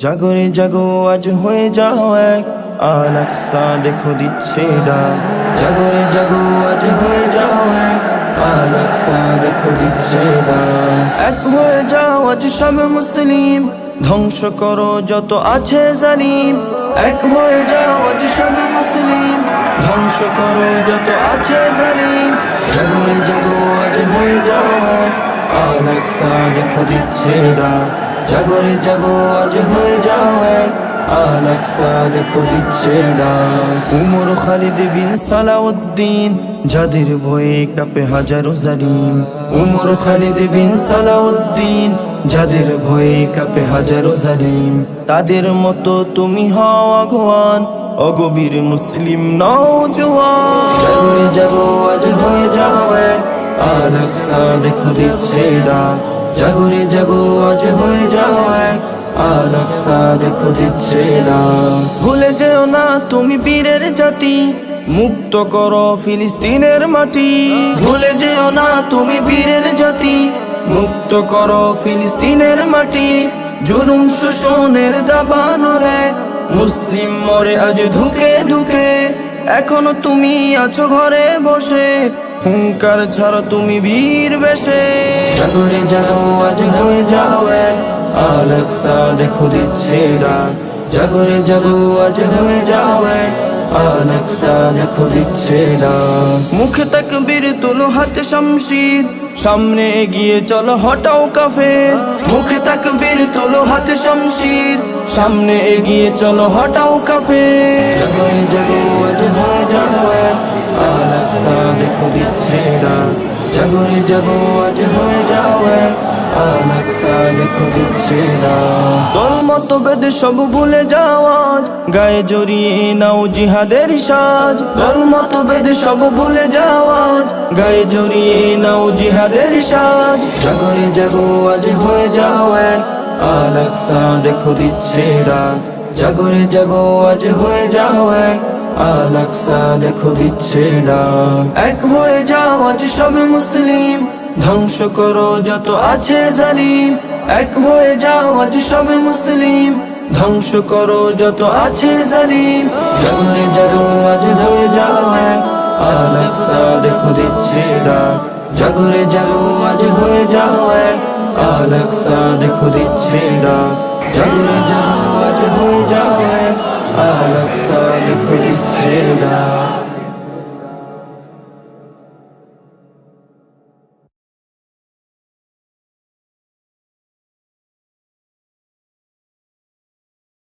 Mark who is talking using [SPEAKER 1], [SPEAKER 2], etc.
[SPEAKER 1] জাগরে জাগো, আজ হয়ে যাও এক। আলাকসা দেখো দিচ্ছে ডাক। জাগরে জাগো, আজ হয়ে যাও এক। আলাকসা দেখো দিচ্ছে ডাক। এক হয়ে যাও আজ সব মুসলিম। ধ্বংস করো যত আছে জালিম। এক হয়ে যাও আজ সব মুসলিম। ধ্বংস করো যত আছে জালিম। জাগরে জাগো, আজ হয়ে যাও এক। আলাকসা দেখো দিচ্ছে ডাক। জাগরে জাগো, আজ হয়ে যাও এক। উমর খালিদ বিন সালাউদ্দিন, যাদের ভয়ে কাপে হাজারো জালিম। উমর খালিদ বিন সালাউদ্দিন, যাদের ভয়ে কাপে হাজারো জালিম। তাদের মতো তুমি হও আগুয়ান অগবীর মুসলিম নওজোয়ান জাগরে জাগো আজ হয়ে যাও এক। আলাকসা দেখো দিচ্ছে ডাক। জাগরে জাগো, আজ হয়ে যাও এক। আলাকসা দেখো দিচ্ছে ডাক ভুলে যেও না তুমি বীরের জাতি, মুক্ত করো ফিলিস্তিনের মাটি। ভুলে যেও না তুমি বীরের জাতি, মুক্ত করো ফিলিস্তিনের মাটি। জুলুম শোষণের দাবানলে মুসলিম মরে আজ ধুকে ধুকে। এখনও তুমি আছো ঘরে বসে। হুঙ্কার ছাড়া তুমি বীর বেশে। জাগরে জাগো আজ হয়ে যাও আলেক্সা দেখো দিচ্ছে ডাক। জাগরে জাগো আজ হয়ে যাও এক দেখো দিচ্ছে ডাক। মুখে তাকবীর তোলো হাতে শামশির সামনে এগিয়ে চলো হটাও কাফের। মুখে তাকবীর তোলো হাতে শামশির সামনে এগিয়ে চলো হটাও কাফের। জাগরে জাগো হয়ে এক আলেক্সা দেখো দিচ্ছে ডাক জাগরে জাগো, আজ হয়ে যাও এক আলেক্সা দেখো দিচ্ছে ডাক দল মত বেদ সব ভুলে যাও আজ, গায়ে জড়িয়ে নাও জিহাদের সাজ। দল মত বেদ সব ভুলে যাও আজ, গায়ে জড়িয়ে নাও জিহাদের সাজ। জাগরে জাগো, আজ হয়ে যাও এক আলেক্সা দেখো দিচ্ছে ডাক জাগরে জাগো, আজ হয়ে যাও এক আলাকসা দেখো দিচ্ছে ডাক এক হয়ে যাও আজ সব মুসলিম, ধ্বংস করো যত আছে জালিম। এক হয়ে যাও আজ সব মুসলিম, ধ্বংস করো যত আছে জালিম। জাগরে জাগো আজ হয়ে যাও এক আলাকসা দেখো দিচ্ছে ডাক জাগরে জাগো আজ হয়ে যাও এক আলাকসা দেখো দিচ্ছে ডাক জাগরে জাগো আজ হয়ে যাও এক আলাকসা দেখো দিচ্ছে ডাক